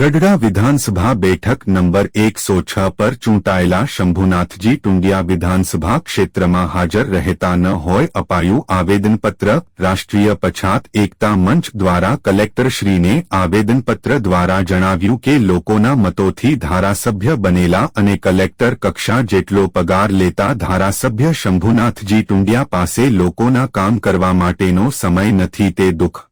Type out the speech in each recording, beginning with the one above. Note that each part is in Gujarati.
ગઢડા વિધાનસભા બેઠક નંબર એકસો છ પર ચૂંટાયેલા શંભુનાથજી ટુંડિયા વિધાનસભા ક્ષેત્રમાં હાજર રહેતા ન હોય અપાયું આવેદનપત્ર. રાષ્ટ્રીય પછાત એકતા મંચ દ્વારા કલેક્ટરશ્રીને આવેદનપત્ર દ્વારા જણાવ્યું કે લોકોના મતોથી ધારાસભ્ય બનેલા અને કલેક્ટર કક્ષા જેટલો પગાર લેતા ધારાસભ્ય શંભુનાથજી ટુંડિયા પાસે લોકોના કામ કરવા માટેનો સમય નથી તે દુઃખ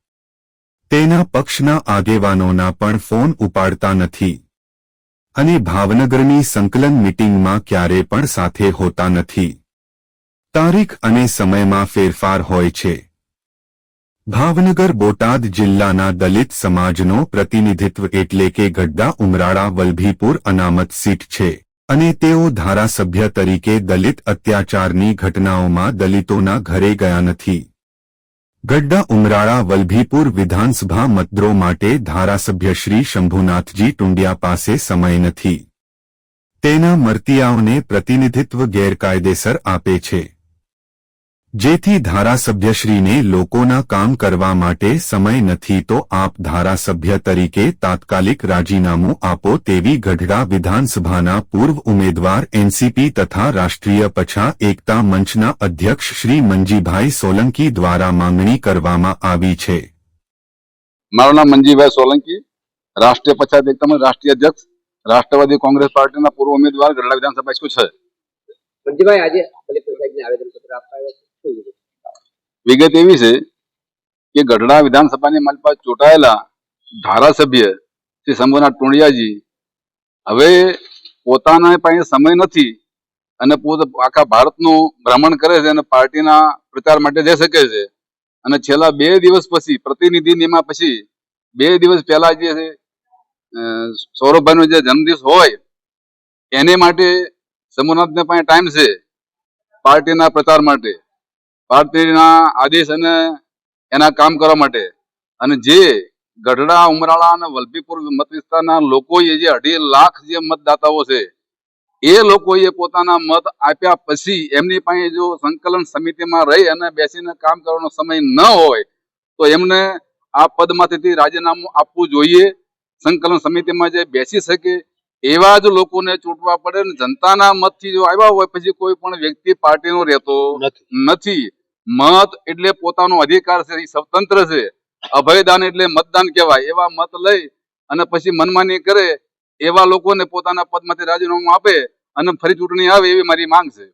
તેના પક્ષના આગેવાનોના પણ ફોન ઉપાડતા નથી. અને ભાવનગરની સંકલન મીટિંગમાં ક્યારે પણ સાથે હોતા નથી. તારીખ અને સમયમાં ફેરફાર હોય છે. ભાવનગર બોટાદ જિલ્લાના દલિત સમાજનો પ્રતિનિધિત્વ એટલે કે ગડ્ડા ઉમરાળા વલભીપુર અનામત સીટ છે. અને તેઓ ધારાસભ્ય તરીકે દલિત અત્યાચારની ઘટનાઓમાં દલિતોના ઘરે ગયા નથી. ગઢડા, ઉમરાળા, વલભીપુર વિધાનસભા મતદ્રો માટે ધારાસભ્ય શ્રી શંભુનાથજી ટુંડિયા પાસે સમય નથી. તેના મરતિયાઓને પ્રતિનિધિત્વ ગેરકાયદેસર આપે છે. જેથી ધારાસભ્યશ્રીને લોકોના કામ કરવા માટે સમય નથી તો આપ ધારાસભ્ય તરીકે તાત્કાલિક રાજીનામું આપો તેવી ગઢડા વિધાનસભાના પૂર્વ ઉમેદવાર એનસીપી તથા રાષ્ટ્રીય પછા એકતા મંચના અધ્યક્ષ શ્રી મંજીભાઈ સોલંકી દ્વારા માંગણી કરવામાં આવી છે. મારું નામ મંજીભાઈ સોલંકી રાષ્ટ્રીય પછાત એકતામાં રાષ્ટ્રીય અધ્યક્ષ રાષ્ટ્રવાદી કોંગ્રેસ પાર્ટીના પૂર્વ ઉમેદવાર ગઢડા વિધાનસભા છે. મંજીભાઈ આજે આવેદન પત્ર આપવા આવ્યા છે? વિગત? એવી છે કે ગઢડા વિધાનસભાની મારી ચૂંટાયેલા ધારાસભ્ય શ્રી શંભુનાથ ટુંડિયાજી હવે પોતાના પાસે સમય નથી અને પોતે આખા ભારતનું ભ્રમણ કરે છે અને પાર્ટીના પ્રચાર માટે જઈ શકે છે અને છેલ્લા બે દિવસ પછી પ્રતિનિધિ નિમા પછી બે દિવસ પહેલા જે છે સૌરભભાઈનો જે જન્મદિવસ હોય, એને માટે શંભુનાથને પાસે ટાઈમ છે પાર્ટીના પ્રચાર માટે પાર્ટીના આદેશ અને એના કામ કરવા માટે. અને જે ગઢડા ઉમરાળા અને વલભીપુર મત વિસ્તારના લોકોએ જે અઢી લાખ જે મતદાતાઓ છે એ લોકોએ પોતાના મત આપ્યા પછી એમની પાસે જો સંકલન સમિતિમાં રહી અને બેસીને કામ કરવાનો સમય ન હોય તો એમને આ પદમાંથી રાજીનામું આપવું જોઈએ. સંકલન સમિતિમાં જે બેસી શકે એવા જ લોકોને ચૂંટવા પડે ને જનતાના મતથી જો આવ્યા હોય પછી કોઈ પણ વ્યક્તિ પાર્ટીનો રહેતો નથી. મત એટલે પોતાનો અધિકાર છે, એ સ્વતંત્ર છે. અભયદાન એટલે મતદાન કહેવાય. એવા મત લઈ અને પછી મનમાની કરે એવા લોકોને પોતાના પદમાંથી રાજીનામું આપે અને ફરી ચૂંટણી આવે એવી મારી માંગ છે.